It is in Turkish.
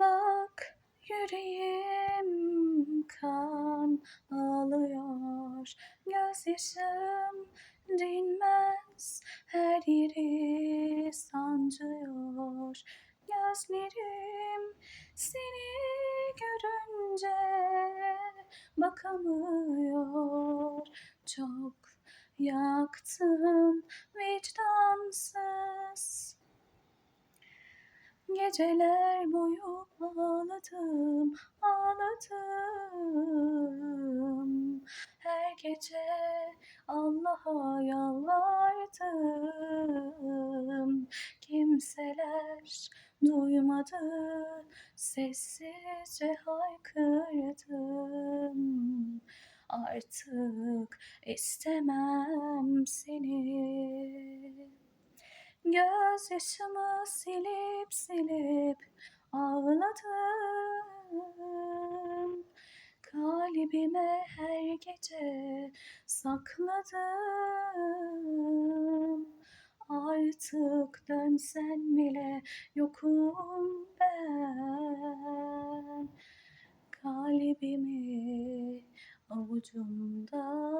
Bak yüreğim kan ağlıyor Gözyaşım dinmez her yeri sancıyor. Gözlerim seni görünce bakamıyor. Çok yaktın vicdansız Geceler boyu ağladım, ağladım. Her gece Allah'a yalvardım. Kimseler duymadı, sessizce haykırdım. Artık istemem seni. Gözyaşımı silip silip ağladım. Kalbime her gece sakladım. Artık dönsen bile yokum ben. Kalbimi avucumda.